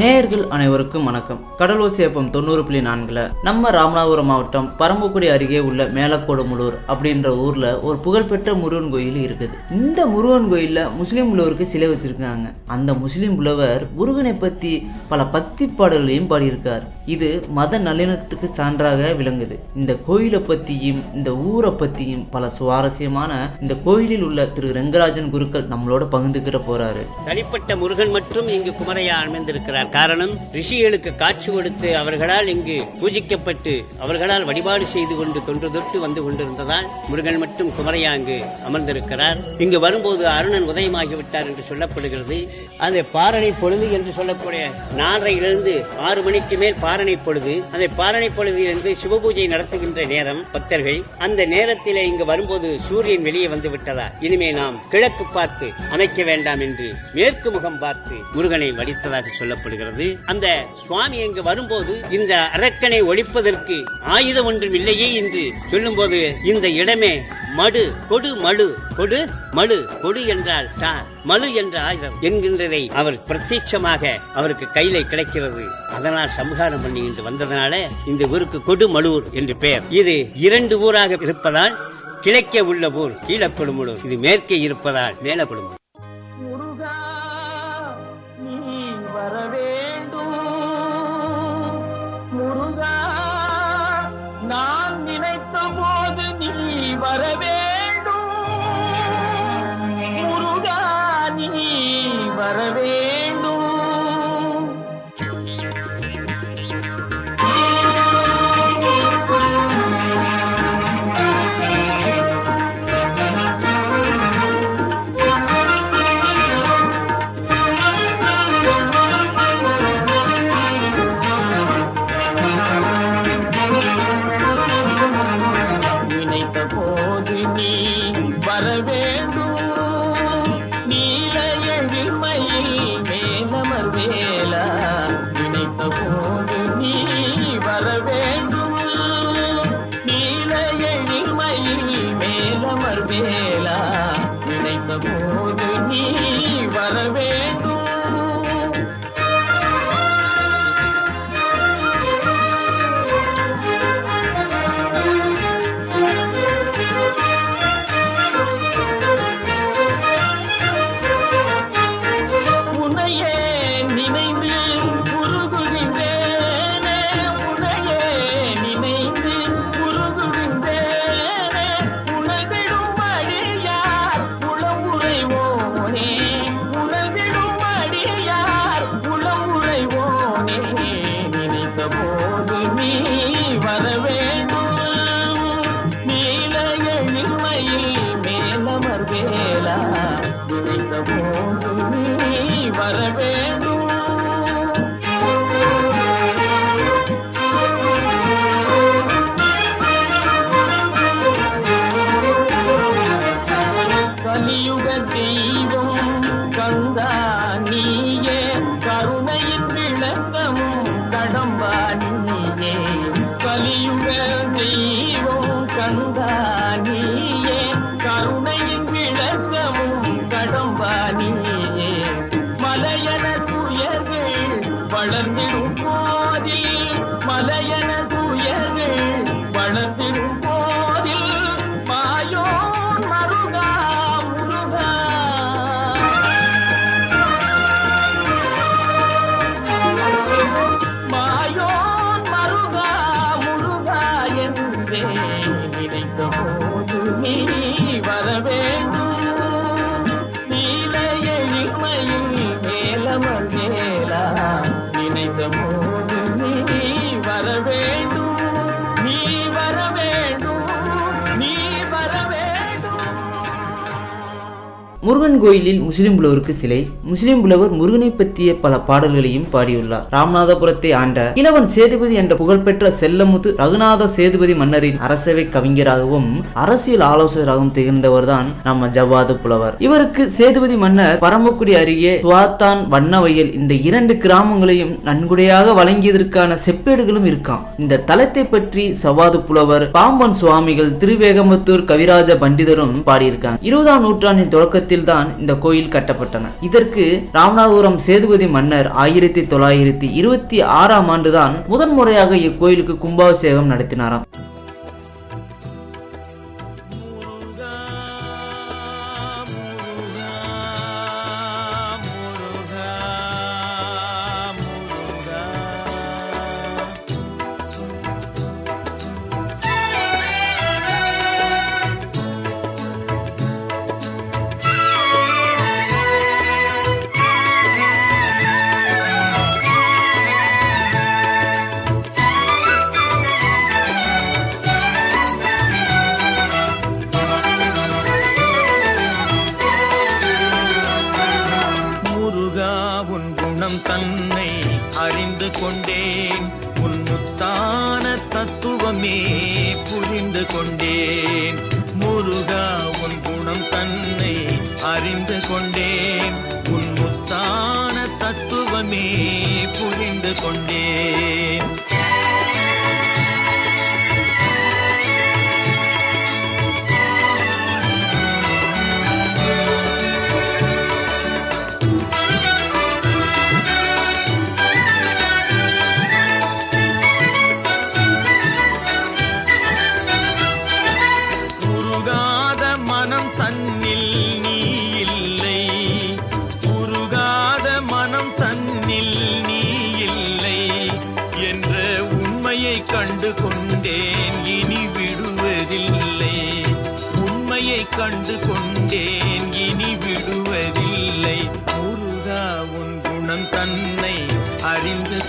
நேயர்கள் அனைவருக்கும் வணக்கம். கடலூர் சேப்பம் தொண்ணூறு புள்ளி நான்குல நம்ம ராமநாதபுரம் மாவட்டம் பரம்பக்குடி அருகே உள்ள மேலக்கோடுமுலூர் அப்படின்ற ஊர்ல ஒரு புகழ்பெற்ற முருகன் கோயில் இருக்குது. இந்த முருகன் கோயில்ல முஸ்லீம் புலவருக்கு சிலை வச்சிருக்காங்க. அந்த முஸ்லீம் புலவர் முருகனை பத்தி பல பக்தி பாடல்களையும் பாடியிருக்கார். இது மத நல்லிணத்துக்கு சான்றாக விளங்குது. இந்த கோயிலை பத்தியும் இந்த ஊரை பத்தியும் பல சுவாரஸ்யமான இந்த கோயிலில் உள்ள திரு ரெங்கராஜன் குருக்கள் நம்மளோட பகிர்ந்துக்கிற போறாரு. தனிப்பட்ட முருகன் மட்டும் இங்கு குமரையா அமைந்திருக்கிறார் காரணம் ரிஷிகளுக்கு காட்சி கொடுத்து அவர்களால் இங்கு பூஜிக்கப்பட்டு அவர்களால் வழிபாடு செய்து கொண்டு தொன்று தொட்டு வந்து கொண்டிருந்ததால் முருகன் மட்டும் குமரையா அங்கு அமர்ந்திருக்கிறார். இங்கு வரும்போது அருணன் உதயமாகிவிட்டார் என்று சொல்லப்படுகிறது. அந்த பாரணை பொழுது என்று சொல்லக்கூடிய நாலரையிலிருந்து ஆறு மணிக்கு மேல் பாரணை பொழுது அந்த பாரணை பொழுதிலிருந்து சிவபூஜை நடத்துகின்ற நேரம் பக்தர்கள் அந்த நேரத்திலே இங்கு வரும்போது சூரியன் வெளியே வந்து விட்டதா? இனிமே நாம் கிழக்கு பார்த்து அமைக்க வேண்டாம் என்று மேற்கு முகம் பார்த்து முருகனை வடித்ததாக சொல்லப்படுகிறது. அந்த சுவாமி இங்கு வரும்போது இந்த அரக்கனை ஒழிப்பதற்கு ஆயுதம் ஒன்றும் இல்லையே என்று சொல்லும்போது இந்த இடமே மடு கொடு மடு கொடு மழு கொடு என்றால் தா மழு என்ற ஆயுதம் என்கின்றதை அவர் பிரத்யட்சமாக அவருக்கு கையில கிடைக்கிறது. அதனால் சம்ஹாரம் பண்ணி இன்று வந்ததனால இந்த ஊருக்கு கொடு மலூர் என்று பெயர். இது இரண்டு ஊராக இருப்பதால் கிழக்கே உள்ள ஊர் கீழ இது மேற்கே இருப்பதால் மேல வரவே கோயிலில் முஸ்லிம் புலவருக்கு சிலை முஸ்லிம் புலவர் முருகனை பற்றிய பல பாடல்களையும் பாடியுள்ளார். ராமநாதபுரத்தை ஆண்ட இளவன் சேதுபதி என்ற புகழ்பெற்ற செல்லமுத்து ரகுநாத சேதுபதி மன்னரின் அரசவை கவிஞராகவும் அரசியல் ஆலோசகராகவும் திகழ்ந்தவர்தான் நம்ம ஜவ்வாது புலவர். இவருக்கு சேதுபதி மன்னர் பரமக்குடி அருகே சுவாத்தான் வண்ணவயல் இந்த இரண்டு கிராமங்களையும் நன்கொடையாக வழங்கியதற்கான செப்பேடுகளும் இருக்காம். இந்த தலத்தை பற்றி சவாது புலவர் பாம்பன் சுவாமிகள் திருவேகம்பத்தூர் கவிராஜ பண்டிதரும் பாடியிருக்காங்க. இருபதாம் நூற்றாண்டின் தொடக்கத்தில் தான் இந்த கோயில் கட்டப்பட்டன. இதற்கு ராமநாதபுரம் சேதுபதி மன்னர் ஆயிரத்தி தொள்ளாயிரத்தி இருபத்தி ஆறாம் ஆண்டுதான் முதன்முறையாக இக்கோயிலுக்கு கும்பாபிஷேகம் நடத்தினாராம்.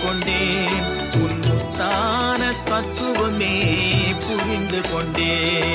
கொண்டேன். உன் முத்தான தத்துவமே புரிந்து கொண்டேன்.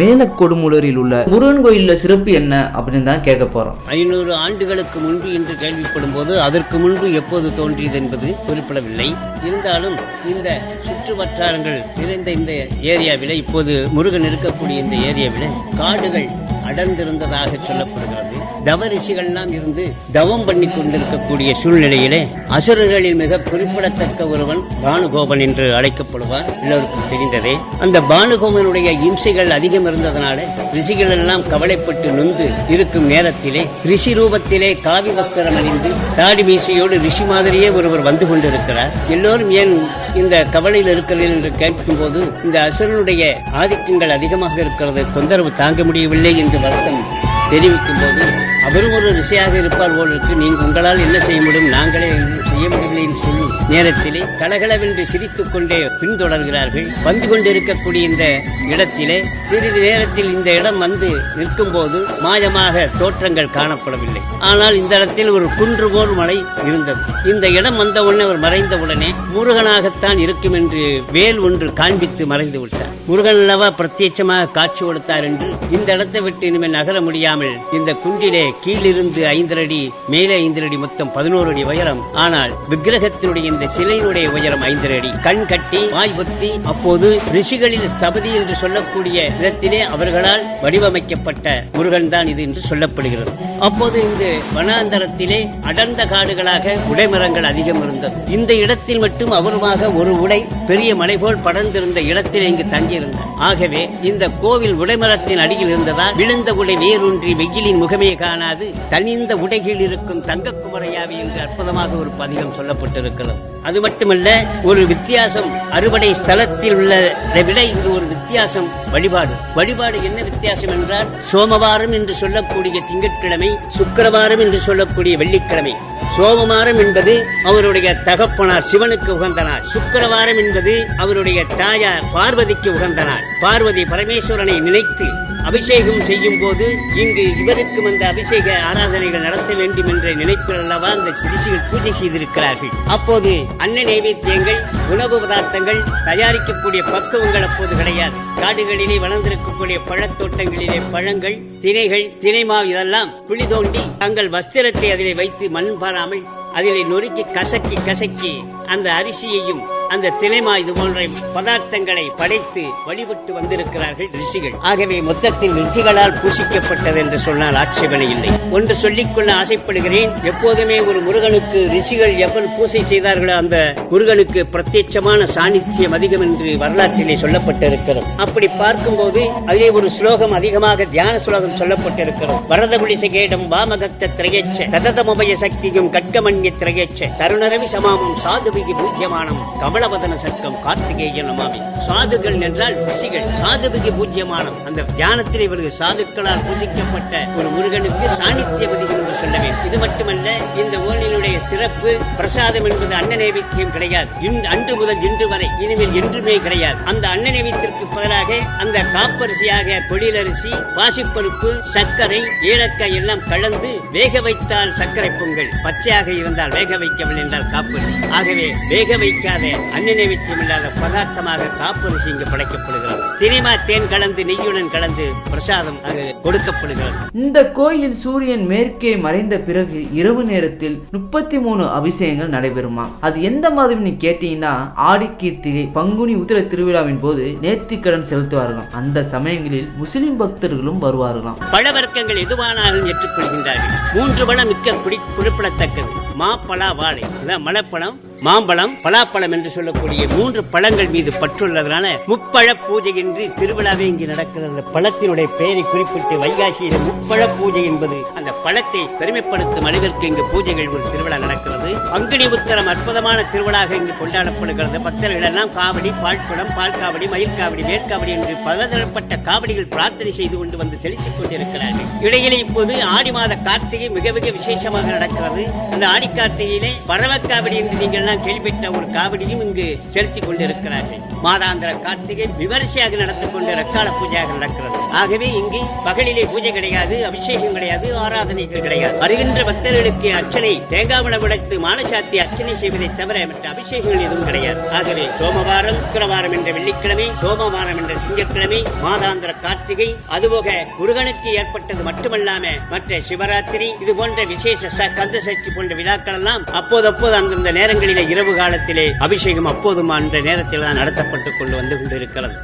மேலக்கொடுமுலரில் உள்ள முருகன் கோயிலில் சிறப்பு என்ன அப்படின்னு தான் கேட்க போறோம். ஐநூறு ஆண்டுகளுக்கு முன்பு என்று கேள்விப்படும் போது அதற்கு முன்பு எப்போது தோன்றியது என்பது குறிப்பிடவில்லை. இருந்தாலும் இந்த சுற்று வட்டாரங்கள் நிறைந்த இந்த ஏரியாவில இப்போது முருகன் இருக்கக்கூடிய இந்த ஏரியாவில காடுகள் அடர்ந்திருந்ததாக சொல்லப்படுகிறது. தவ ரிஷிகள்லாம் இருந்து தவம் பண்ணி கொண்டிருக்கக்கூடிய சூழ்நிலையிலே அசுரர்களில் மிக குறிப்பிடத்தக்க ஒருவன் பானுகோபன் என்று அழைக்கப்படுவார். எல்லோருக்கும் தெரிந்ததே. அந்த பானுகோபனுடைய இம்சைகள் அதிகம் இருந்ததனால ரிஷிகள் எல்லாம் கவலைப்பட்டு நொந்து இருக்கும் நேரத்திலே ரிஷி ரூபத்திலே காவி வஸ்திரம் அணிந்து தாடி மீசையோடு ரிஷி மாதிரியே ஒருவர் வந்து கொண்டிருக்கிறார். எல்லோரும் ஏன் இந்த கவலையில் இருக்கிறீர்கள் என்று கேட்கும்போது இந்த அசுரனுடைய ஆதிக்கங்கள் அதிகமாக இருக்கிறது தொந்தரவு தாங்க முடியவில்லை என்று வருத்தம் தெரிவிக்கும் போது அவரும் ஒரு ரிசையாக இருப்பார் போல் இருக்கு. நீங்க உங்களால் என்ன செய்ய முடியும்? நாங்களே செய்ய முடியவில்லை சொல்லும் நேரத்திலே கலகலவென்று சிரித்துக் கொண்டே பின்தொடர்கிறார்கள். வந்து கொண்டிருக்கக்கூடிய இந்த இடத்திலே சிறிது நேரத்தில் இந்த இடம் வந்து நிற்கும் போது மாயமாக தோற்றங்கள் காணப்படவில்லை. ஆனால் இந்த இடத்தில் ஒரு குன்று போல் மலை இருந்தது. இந்த இடம் வந்தவுடனே அவர் மறைந்தவுடனே முருகனாகத்தான் இருக்கும் என்று வேல் ஒன்று காண்பித்து மறைந்து விட்டார். முருகன் அல்லவா பிரத்யட்சமாக காட்சி கொடுத்தார் என்று இந்த இடத்தை விட்டு இனிமேல் நகர முடியாமல் இந்த குன்றிலே கீழிருந்து ஐந்தரடி அடி மேலே ஐந்தரடி அடி மொத்தம் பதினோரு அடி உயரம். ஆனால் என்றால் விக்கிரகத்தினுடைய இந்த சிலையினுடைய உயரம் ஐந்தரை அடி. கண் கட்டி வாய் ஒத்தி அப்போது ரிஷிகளில் ஸ்தபதி என்று சொல்லக்கூடிய விதத்திலே அவர்களால் வடிவமைக்கப்பட்ட முருகன் தான் இது என்று சொல்லப்படுகிறது. அப்போது இந்த வனாந்தரத்திலே அடர்ந்த காடுகளாக உடைமரங்கள் அதிகம் இருந்தது. இந்த இடத்தில் மட்டும் அபூர்வமாக ஒரு உடை பெரிய மலை போல் படர்ந்திருந்த இடத்தில் இங்கு தங்கியிருந்தார் ஆகவே இந்த கோவில் உடைமரத்தின் அடியில் இருந்ததால் விழுந்த உடை நீரூன்றி வெயிலின் முகமே காணாது தனிந்த உடைகளில் இருக்கும் தங்க குமரையாவி என்று அற்புதமாக ஒரு பதிவு. அதிகம் சொல்லப்பட்டிருக்கிறது. அது மட்டுமல்ல ஒரு வித்தியாசம் அறுவடை ஸ்தலத்தில் உள்ளதை விட இங்கு ஒரு வித்தியாசம் வழிபாடு. வழிபாடு என்ன வித்தியாசம் என்றால் சோமவாரம் என்று சொல்லக்கூடிய திங்கட்கிழமை சுக்கரவாரம் என்று சொல்லக்கூடிய வெள்ளிக்கிழமை. சோமவாரம் என்பது அவருடைய தகப்பனார் சிவனுக்கு உகந்த நாள் சுக்கரவாரம் என்பது அவருடைய தாயார் பார்வதிக்கு உகந்த நாள் பார்வதி பரமேஸ்வரனை நினைத்து அபிஷேகம் செய்யும் போது இங்கு இவருக்கும் அந்த அபிஷேக ஆராதனைகள் நடத்த வேண்டும் என்ற நினைப்பில் அல்லவா அந்த சிகிச்சைகள் பூஜை செய்திருக்கிறார்கள். அப்போது அன்ன நைவேத்தியங்கள் உணவு பதார்த்தங்கள் தயாரிக்கக்கூடிய பக்குவங்கள் அப்போது கிடையாது. காடுகளிலே வளர்ந்திருக்கக்கூடிய பழத்தோட்டங்களிலே பழங்கள் திணைகள் திணைமாவு இதெல்லாம் குழி தோண்டி தங்கள் வஸ்திரத்தை அதிலே வைத்து மண் பாராமல் அதிலே நொறுக்கி கசக்கி கசக்கி அந்த அரிசியையும் அந்த திலைமா இது போன்ற பதார்த்தங்களை படைத்து வழிபட்டு வந்திருக்கிறார்கள் ரிஷிகள். ஆகவே மொத்தத்தில் ரிஷிகளால் பூசிக்கப்பட்டது என்று சொன்னால் ஆட்சேபனை இல்லை. ஒன்று சொல்லிக்கொள்ள ஆசைப்படுகிறேன் எப்போதுமே ஒரு முருகனுக்கு ரிஷிகள் எவ்வளவு பூசை செய்தார்களோ அந்த முருகனுக்கு பிரத்யட்சமான சாநித்தியம் அதிகம் என்று வரலாற்றிலே சொல்லப்பட்டிருக்கிறது. அப்படி பார்க்கும்போது அதிலே ஒரு ஸ்லோகம் அதிகமாக தியான ஸ்லோகம் சொல்லப்பட்டிருக்கிறது. வரத குடிசகேடம் வாமகத்த திரையச்ச தததமபய சக்தியும் கட்கமன்ய திரையச்ச தருணரவி சமாமம் சாதுவிகி பூஜ்யமானம் கமலவதன சட்டம் கார்த்திகேய நமாமி சாதுகள் என்றால் ரிஷிகள். சாதுபதி பூஜ்யமானம். அந்த தியானத்தில் இவர்கள் சாதுக்களால் பூஜிக்கப்பட்ட ஒரு முருகனுக்கு சாணித்தியபதி என்று சொல்ல வேண்டும் இது மட்டுமல்ல இந்த ஊரினுடைய சிறப்பு பிரசாதம் என்பது அன்னநேவித்தியம் கிடையாது. அன்று முதல் இன்று வரை இனிமேல் என்றுமே கிடையாது. அந்த அன்னநேவித்திற்கு பதிலாக அந்த காப்பரிசியாக பொழிலரிசி பாசிப்பருப்பு சர்க்கரை ஏலக்காய் எல்லாம் கலந்து வேக வைத்தால் சர்க்கரை பொங்கல். பச்சையாக இருந்தால் வேக வைக்கவில்லை என்றால் காப்பரிசி. ஆகவே வேக வைக்காத அன்ன நைவேத்தியம் இல்லாத பதார்த்தமாக காப்பரிசி இங்கு படைக்கப்படுகிறது. தினைமா தேன் கலந்து நெய்யுடன் கலந்து பிரசாதம் கொடுக்கப்படுகிறது. இந்த கோயில் சூரியன் மேற்கே மறைந்த பிறகு இரவு நேரத்தில் முப்பத்தி மூணு அபிஷேகங்கள் நடைபெறுமா? அது எந்த மாதம்னு கேட்டீங்கன்னா ஆடி கீர்த்திகை பங்குனி உத்திர திருவிழாவின் போது நேர்த்திக்கடன் செலுத்துவார்களாம். அந்த சமயங்களில் முஸ்லிம் பக்தர்களும் வருவார்களாம். பழ வர்க்கங்கள் எதுவானாலும் ஏற்றுக்கொள்கின்றார்கள். மூன்று பழம் மிக்க குறிப்பிடத்தக்கது மா பலா வாழை. மலைப்பழம் மாம்பழம் பலாப்பழம் என்று சொல்லக்கூடிய மூன்று பழங்கள் மீது பற்றுள்ளதனால முப்பழ பூஜை என்று திருவிழாவே இங்கு நடக்கிறது. அந்த பழத்தினுடைய பெயரை குறிப்பிட்டு வைகாசியில முப்பழ பூஜை என்பது அந்த பழத்தை பெருமைப்படுத்தும் அளவிற்கு இங்கு பூஜைகள் ஒரு திருவிழா நடக்கிறது. பங்குனி உத்தரம் அற்புதமான திருவிழாக இங்கு கொண்டாடப்படுகிறது. பக்தர்கள் எல்லாம் காவடி பால்குடம் பால் காவடி மயில் காவடி வேட்காவடி என்று பலதரப்பட்ட காவடிகள் பிரார்த்தனை செய்து கொண்டு வந்து செலுத்திக் கொண்டிருக்கிறார்கள். இடையிலே இப்போது ஆடி மாத கார்த்திகை மிக மிக விசேஷமாக நடக்கிறது. அந்த ஆடி கார்த்திகையிலே பரவக்காவடி என்று நீங்கள் எல்லாம் கேள்விப்பட்ட ஒரு காவடியும் இங்கு செலுத்திக் கொண்டிருக்கிறார்கள். மாதாந்திர கார்த்திகை விமரிசையாக நடந்து கொண்டு ரக்கால பூஜையாக நடக்கிறது. ஆகவே இங்கு பகலிலே பூஜை கிடையாது அபிஷேகம் கிடையாது ஆராதனைகள் கிடையாது. வருகின்ற பக்தர்களுக்கு அர்ச்சனை தேங்காவளம் உடைத்து மானசாத்தி அர்ச்சனை செய்வதை தவிர மற்ற அபிஷேகங்கள் எதுவும் கிடையாது. ஆகவே சோமவாரம் சுக்கிரவாரம் என்ற வெள்ளிக்கிழமை சோமவாரம் என்ற திங்கட்கிழமை மாதாந்திர கார்த்திகை அதுபோக முருகனுக்கு ஏற்பட்டது மட்டுமல்லாம மற்ற சிவராத்திரி இது போன்ற விசேஷ கந்த சஷ்டி போன்ற விழாக்கள் எல்லாம் அப்போது அப்போது அந்தந்த நேரங்களிலே இரவு காலத்திலே அபிஷேகம் அப்போதும் அந்த நேரத்தில் தான் பண்ணிட்டு கொண்டு வந்து கொண்டிருக்கிறது.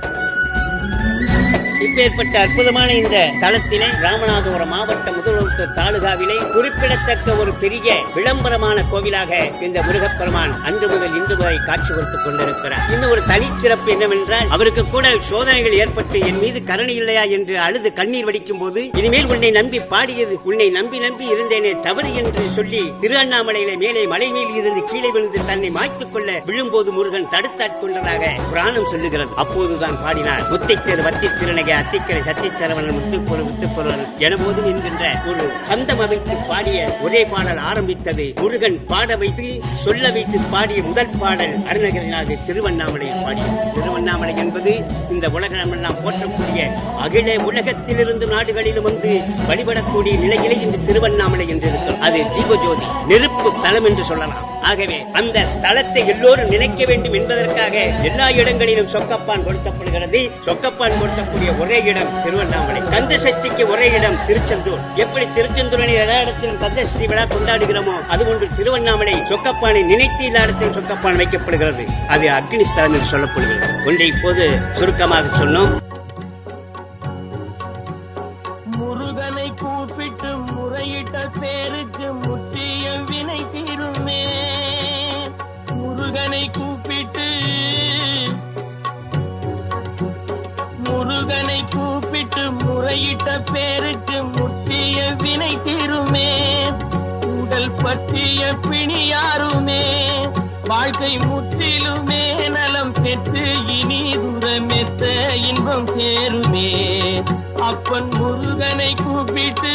இப்பேற்பட்ட அற்புதமான இந்த தலத்திலே ராமநாதபுரம் மாவட்ட முதலமைச்சர் தாலுகாவிலே குறிப்பிடத்தக்க ஒரு பெரிய விளம்பரமான கோவிலாக இந்த முருகப்பெருமான் அன்று முதல் இன்று வரை காட்சி கொடுத்துக் கொண்டிருக்கிறார். இன்னும் ஒரு தனிச்சிறப்பு என்னவென்றால் அவருக்கு கூட சோதனைகள் ஏற்பட்டு என் மீது கருணை இல்லையா என்று அழுது கண்ணீர் வடிக்கும் போது இனிமேல் உன்னை நம்பி பாடியது உன்னை நம்பி நம்பி இருந்தேனே தவறு என்று சொல்லி திரு அண்ணாமலையில மேலே மலை மேல் இருந்து கீழே விழுந்து தன்னை மாய்த்துக் கொள்ள விழும்போது முருகன் தடுத்தாட்கொண்டதாக புராணம் சொல்லுகிறது. அப்போதுதான் பாடினார் முத்தைத்தேர் வத்தி திருநகை அத்திக்கரை சத்திச்சரவணன் முத்துப்பொருள் முத்துப்பொருள் எனபோதும் என்கின்ற ஒரு சந்தம் அமைத்து பாடிய ஒரே பாடல் ஆரம்பித்தது. முருகன் பாட வைத்து சொல்ல வைத்து பாடிய முதல் பாடல் அருணகிரிநாதர் திருவண்ணாமலையில் பாடியது. திருவண்ணாமலை என்பது இந்த உலகமெல்லாம் போற்றக்கூடிய அகில உலகத்திலிருந்து நாடுகளிலும் வந்து வழிபடக்கூடிய நிலையிலே இன்று திருவண்ணாமலை என்று இருக்கும் அது தீபஜோதி நெருப்பு தலம் என்று சொல்லலாம். ஆகவே அந்த ஸ்தலத்தை எல்லோரும் நினைக்க வேண்டும் என்பதற்காக எல்லா இடங்களிலும் சொக்கப்பான் கொடுத்தப்படுகிறது. சொக்கப்பான் கொடுத்தக்கூடிய ஒரே இடம் திருவண்ணாமலை. கந்த சஷ்டிக்கு ஒரே இடம் திருச்செந்தூர். எப்படி திருச்செந்தூரனை எல்லா இடத்திலும் கந்த சஷ்டி விழா கொண்டாடுகிறோமோ அது ஒன்று திருவண்ணாமலை சொக்கப்பானை நினைத்து எல்லா இடத்திலும் சொக்கப்பான் வைக்கப்படுகிறது. அது அக்னி ஸ்தலம் என்று சொல்லப்படுகிறது. ஒன்றை இப்போது சுருக்கமாக சொன்னோம். சேருமே அப்பன் முருகனை கூப்பிட்டு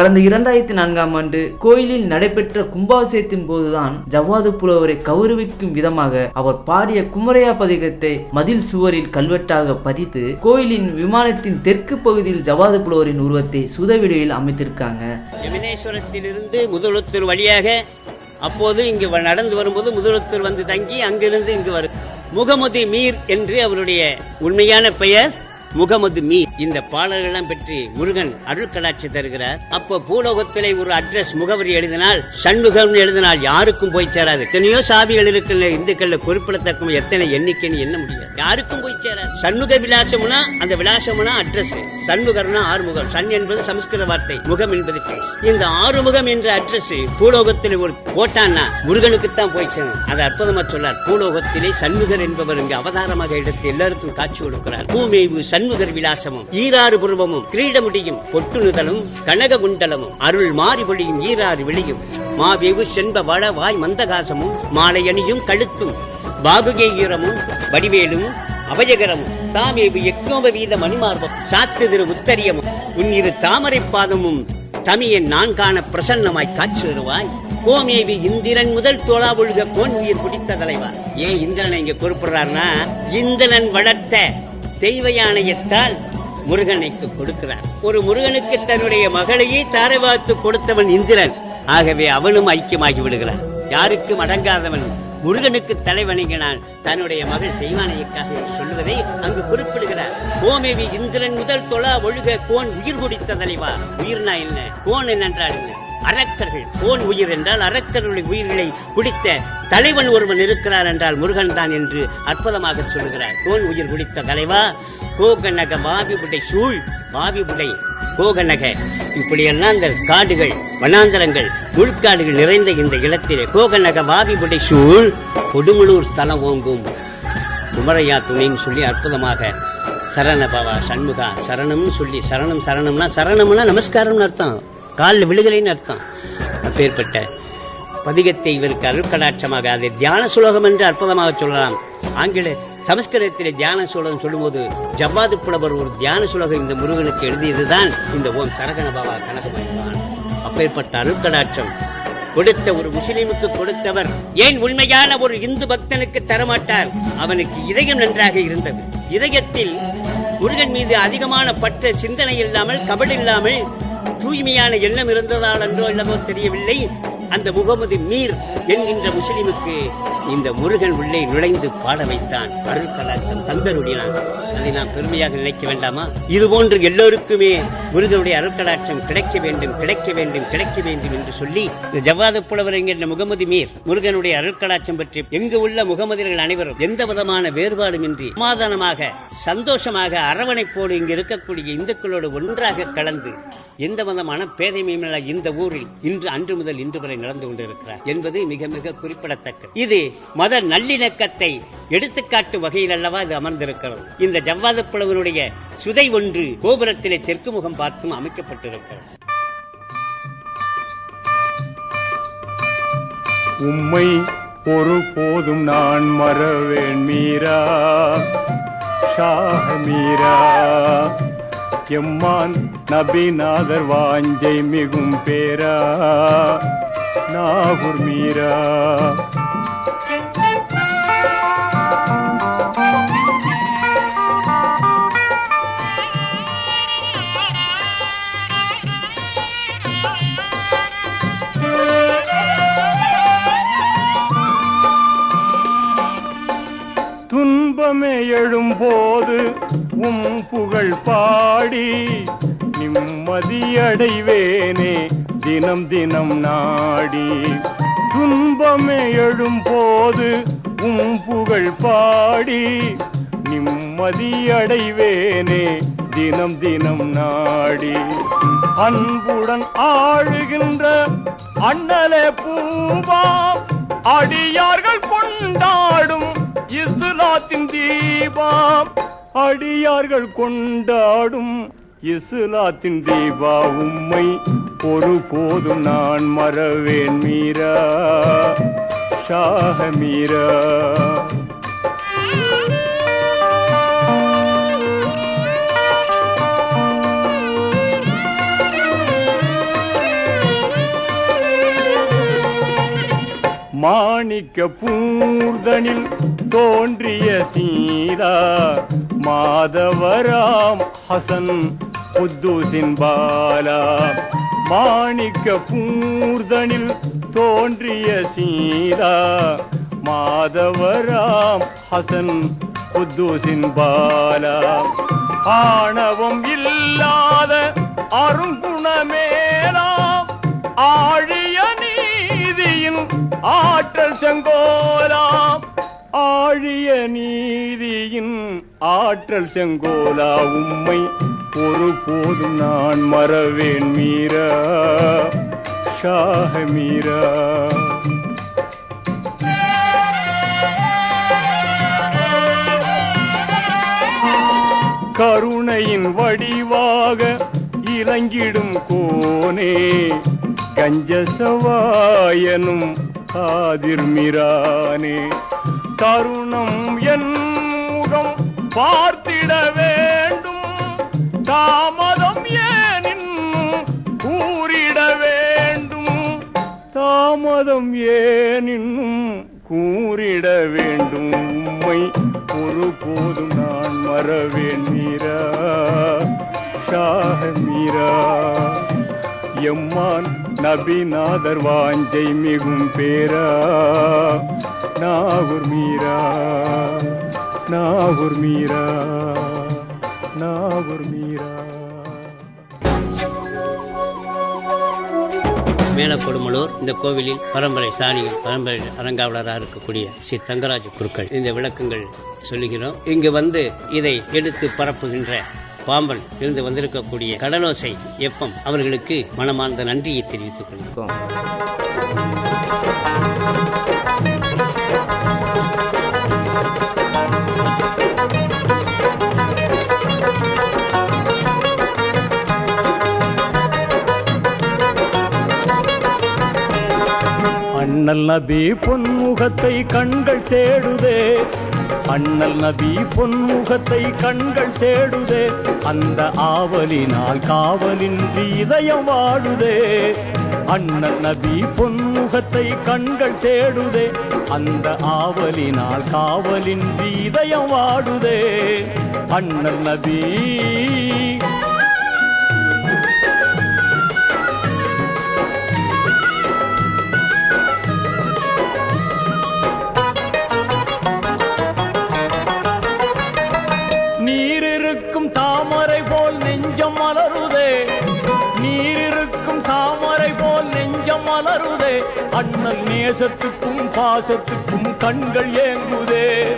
கடந்த இரண்டாயிரத்தி நான்காம் ஆண்டு கோயிலில் நடைபெற்ற கும்பாபிஷேகத்தின் போதுதான் ஜவ்வாது புலவரை கௌரவிக்கும் விதமாக அவர் பாடிய குமரையா பதிகத்தை மதில் சுவரில் கல்வெட்டாக பதித்து கோயிலின் விமானத்தின் தெற்கு பகுதியில் ஜவ்வாது புலவரின் உருவத்தை சுதவிடையில் அமைத்திருக்காங்க. யமுனேஸ்வரத்திலிருந்து முதலுத்தூர் வழியாக அப்போது இங்கு வ- நடந்து வரும்போது முதலுத்தூர் வந்து தங்கி அங்கிருந்து இங்கு வரும் முகமது மீர் என்று அவருடைய உண்மையான பெயர். முகமது மீர் இந்த பாடல்களெல்லாம் பற்றி முருகன் அருள் கலாட்சி தருகிறார். அப்போ பூலோகத்திலே ஒரு அட்ரஸ் முகவரி எழுதினால் சண்முகம் எழுதினால் யாருக்கும் போய் சேராது. எத்தனையோ சாவிகள் இருக்கிற இந்துக்கள்ல குறிப்பிடத்தக்க எத்தனை எண்ணிக்கைன்னு என்ன முடியாது. யாருக்கும் போய் சேராது. சண்முக விலாசம்னா அந்த விலாசம்னா அட்ரஸ். சண்முகர்னா ஆறுமுகம். சன் என்பது சமஸ்கிருத வார்த்தை முகம் என்பது இந்த ஆறுமுகம் என்ற அட்ரஸ் பூலோகத்தில் ஒரு போட்டான்னா முருகனுக்கு தான் போய் சேரும். அதை அற்புதமா சொல்லார். பூலோகத்திலே சண்முகர் என்பவர் இங்கு அவதாரமாக எடுத்து எல்லாருக்கும் காட்சி கொடுக்கிறார். பூமேவு சண்முகர் விலாசமும் ஈராறு புருவமும் கிரீடமுடியும் பொட்டுணுதலும் கனக குண்டலமும் அருள் மாறி பொழியும் ஈராறு வெளியும் மாவேவு செண்ப வள வாய் மந்தகாசமும் மாலையணியும் கழுத்தும் பாகுகேயிரமும் வடிவேலும் அபயகரமும் தாமேவு எக்கோப வீத மணிமார்பம் சாத்து திரு உத்தரியமும் உன் இரு தாமரை பாதமும் தமியன் நான் காண பிரசன்னமாய் காட்சி தருவாய் கோமேவி இந்திரன் முதல் தோளா ஒழுக கோன் உயிர் பிடித்த தலைவா. ஏன் இந்திரனை இங்க குறிப்பிடுறாருன்னா இந்திரன் வளர்த்த தெய்வ யானையத்தால் முருகனுக்கு கொடுக்கிறார். ஒரு முருகனுக்கு தன்னுடைய மகளையே தாரவாத்து கொடுத்தவன் இந்திரன். ஆகவே அவனும் ஐக்கியமாகி விடுகிறான். யாருக்கும் அடங்காதவன் முருகனுக்கு தலைவணங்கினான். தன்னுடைய மகள் தெய்வானையக்காக சொல்வதை அங்கு குறிப்பிடுகிறார். கோமேவி இந்திரன் முதல் தொழா ஒழுக கோன் உயிர் குடித்த தலைவா உயிர்னா என்ன? கோன் என்னென்றால் என்ன? அரக்கர்கள். போன் உயிர் என்றால் அரக்கர்களுடைய உயிர்களை குடித்த தலைவன் ஒருவன் இருக்கிறார் என்றால் முருகன் தான் என்று அற்புதமாக சொல்லுகிறார். கோன் உயிர் குடித்த தலைவா? கோகநக மாவி புடை சூழ் மாவி புடை கோகநக இப்படியெல்லாம் இந்த காடுகள் வனாந்தரங்கள் முள்காடுகள் நிறைந்த இந்த இடத்திலே கோகநக வாவி புடை சூழ் கொடுமலூர் ஸ்தலம் ஓங்கும். குமரையா துணைன்னு சொல்லி அற்புதமாக சரண பவா சண்முகா சரணம்னு சொல்லி சரணம் சரணம்னா சரணம்னா நமஸ்காரம்னு அர்த்தம். காலில் விழுகிறேன்னு அர்த்தம். அப்பேற்பட்ட பதிகத்தை இவருக்கு அருட்கடாட்சமாக அதை தியான சுலோகம் என்று அற்புதமாக சொல்லலாம். ஆங்கில சமஸ்கிருதத்திலே தியான சுலோகம் சொல்லும்போது ஜவ்வாது புலவர் ஒரு தியான சுலோகம் இந்த முருகனுக்கு எழுதியதுதான் இந்த ஓம் சரகண பாபா கனகமயமான். அப்பேற்பட்ட அருட்கடாட்சம் கொடுத்த ஒரு முஸ்லிமுக்கு கொடுத்தவர் ஏன் உண்மையான ஒரு இந்து பக்தனுக்கு தரமாட்டார்? அவனுக்கு இதயம் நன்றாக இருந்தது. இதயத்தில் முருகன் மீது அதிகமான பற்ற சிந்தனை இல்லாமல் கபடு இல்லாமல் தூய்மையான எண்ணம் இருந்ததால் என்றோ இல்லவோ தெரியவில்லை. அந்த முகமது மீர் என்கின்ற முஸ்லிமுக்கு இந்த முருகன் உள்ளே நுழைந்து பாட வைத்தான். அருள் கலாச்சம் தந்தருடினான் அதை நாம் பெருமையாக நினைக்க வேண்டாமா? இது போன்று எல்லோருக்குமே முருகனுடைய அருட்கடாட்சம் கிடைக்க வேண்டும் கிடைக்க வேண்டும் கிடைக்க வேண்டும் என்று சொல்லி இந்த ஜவ்வாத புலவர் என்கின்ற முகமது மீர் முருகனுடைய அருட்கடாட்சம் பற்றி எங்கு உள்ள முகமதியர்கள் அனைவரும் எந்த விதமான வேறுபாடுமின்றி சமாதானமாக சந்தோஷமாக அரவணைப்போடு இங்கு இருக்கக்கூடிய இந்துக்களோடு ஒன்றாக கலந்து எந்த விதமான பேதைமையும் இல்ல இந்த ஊரில் இன்று அன்று முதல் இன்று வரை நடந்து கொண்டிருக்கிறார் என்பது மிக மிக குறிப்பிடத்தக்கது. இது மத நல்லிணக்கத்தை எடுத்துக்காட்டு வகையில் அல்லவா இது அமர்ந்திருக்கிறது. இந்த ஜவ்வாத புலவனுடைய சுதை ஒன்று கோபுரத்திலே தெற்கு முகம் பார்த்தும் அமைக்கப்பட்டிருக்கிறது. உம்மை ஒரு போதும் நான் மறவேன் மீரா ஷாஹ மீரா. எம்மான் நபிநாதர் வாஞ்சை மிகும் பேரா நாகூர் மீரா. துன்பமே எழும்போது உம் புகழ் பாடி நிம்மதியடைவேனே. தினம் தினம் நாடி துன்பமே எழும் போது உம் புகழ் பாடி நிம்மதியடைவேனே. தினம் தினம் நாடி அன்புடன் ஆழுகின்ற அண்ணலே பூவாம் அடியார்கள் கொண்டாடும் இஸ்லாத்தின் தீபம் அடியார்கள் கொண்டாடும் இஸ்லாத்தின் தீபா உம்மை ஒரு போதும் நான் மறவேன் மீரா. ஷாக மீரா. மாணிக்க பூர்தனில் தோன்றிய சீதா மாதவராம் ஹசன் புத்தூசின் பாலா மாணிக்க பூர்தனில் தோன்றிய சீதா. மாதவராம் ஹசன் புத்தூசின் பாலா ஆணவம் இல்லாத அருங்குணமேலாம் ஆழிய நீதியின் ஆற்றல் செங்கோலாம் ஆழிய நீதியின் ஆற்றல் செங்கோலா. உம்மை ஒரு போதும் நான் மறவேன் மீரா ஷாஹ மீரா. கருணையின் வடிவாக இறங்கிடும் கோனே கஞ்சசவாயனும் ஆதிர்மிரானே கருணம் என் முகம் பார்த்திடவே தாமதம் ஏனின் கூறிட வேண்டும். தாமதம் ஏன் கூறிட வேண்டும். உம்மை ஒரு போதும் நான் மறவேன் மீரா. ஷாஹ மீரா. எம்மான் நபிநாதர் வாஞ்சை மிகும் பேரா. நாகூர் மீரா. நாகூர் மீரா. நாகூர் மீரா. இந்த கோவிலில் பரம்பரை சாணியில் பரம்பரை அரங்காவலராக இருக்கக்கூடிய ஸ்ரீ தங்கராஜ குருக்கள் இந்த விளக்கங்கள் சொல்லுகிறோம். இங்கு வந்து இதை எடுத்து பரப்புகின்ற பாம்பன் இருந்து வந்திருக்கக்கூடிய கடலோசை எஃப்எம் அவர்களுக்கு மனமார்ந்த நன்றியை தெரிவித்துக் கொள்கிறோம். அண்ணல் நபி பொன்முகத்தை கண்கள் தேடுதே. அண்ணல் நபி பொன்முகத்தை கண்கள் தேடுதே. அந்த ஆவலினால் காவலின்றி இதயம் வாடுதே அண்ணல் நபி பொன்முகத்தை கண்கள் தேடுதே. அந்த ஆவலினால் காவலின்றி இதயம் வாடுதே அண்ணல் நபி அண்ணல் நேசத்துக்கும் பாசத்துக்கும் கண்கள் ஏங்குதே.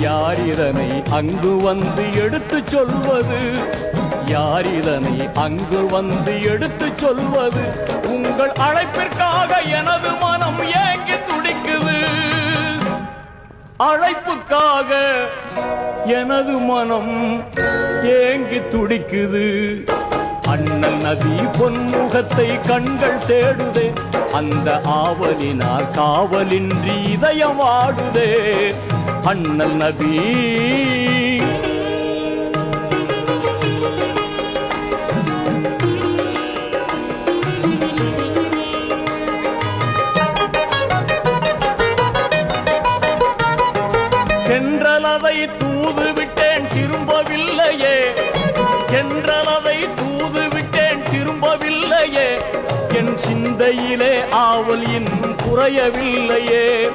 யார் இதனை அங்கு வந்து எடுத்துச் சொல்வது? யார் இதனை அங்கு வந்து எடுத்துச் சொல்வது? உங்கள் அழைப்பிற்காக எனது மனம் ஏங்கி துடிக்குது. அழைப்புக்காக எனது மனம் ஏங்கி துடிக்குது. அண்ணன் நதி பொன்முகத்தை கண்கள் தேடுதே. அந்த ஆவலினார் காவலின்றி இதயம் வாடுதே அண்ணல் நபி you சிந்தையிலே ஆவல் இன்னும் குறையவில்லையே.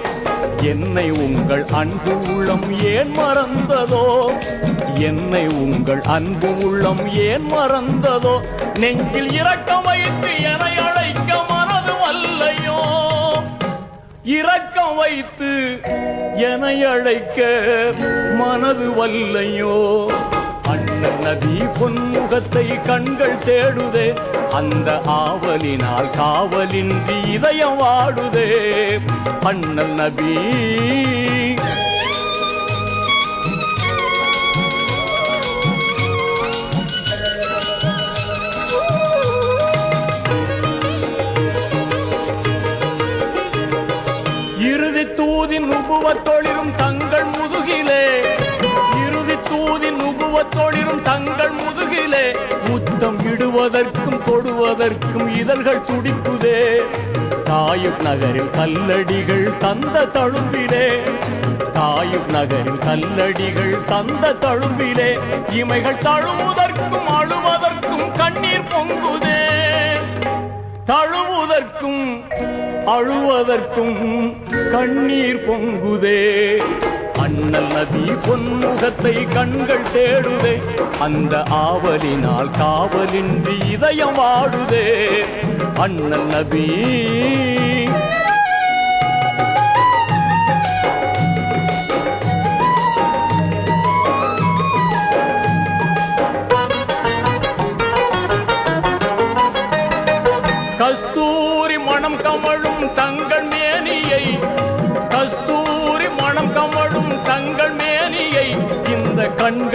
என்னை உங்கள் அன்பு உள்ளம் ஏன் மறந்ததோ? என்னை உங்கள் அன்பு உள்ளம் ஏன் மறந்ததோ? நெஞ்சில் இரக்கம் வைத்து என அழைக்க மனது வல்லையோ? இரக்கம் வைத்து என அழைக்க மனது வல்லையோ? அண்ணன் பொன்முகத்தை கண்கள் தேடுதே. அந்த ஆவலினால் காவலின்றி இதயம் வாடுதே அண்ணல் நபி. இறுதி தூதின் உபுவத்தோடு உபுவத்தொழிலும் தங்கள் முதுகிலே முத்தம் இடுவதற்கும் தொடுவதற்கும் இதழ்கள் துடிக்குதே. தாயுப் நகரில் கல்லடிகள் தந்த தழும்பிலே. தாயுப் நகரில் கல்லடிகள் தந்த தழும்பிலே. இமைகள் தழுவதற்கும் அழுவதற்கும் கண்ணீர் பொங்குதே. தழுவதற்கும் அழுவதற்கும் கண்ணீர் பொங்குதே. அண்ணல் நதி பொன்முகத்தை கண்கள் தேடுதே. அந்த ஆவலினால் காவலின்றி இதயம் வாடுதே. அண்ணல் நபி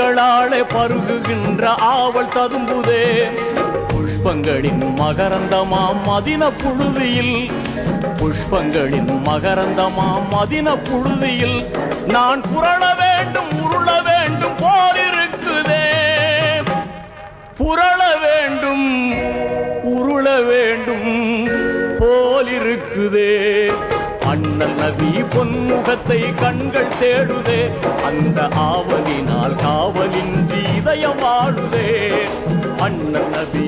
கண்களாலே பருகுகின்ற ஆவல் ததும்புதே. புஷ்பங்களின் மகரந்தமாம் மதின புழுதியில். புஷ்பங்களின் மகரந்தமாம் மதின புழுதியில். நான் புரள வேண்டும் உருள வேண்டும் போலிருக்குதே. புரள வேண்டும் உருள வேண்டும் போலிருக்குதே. அண்ணல் நபி பொன்முகத்தை கண்கள் தேடுதே. அந்த ஆவலினால் காவலின்றி இதயம் வாழுதே அண்ணன் நபி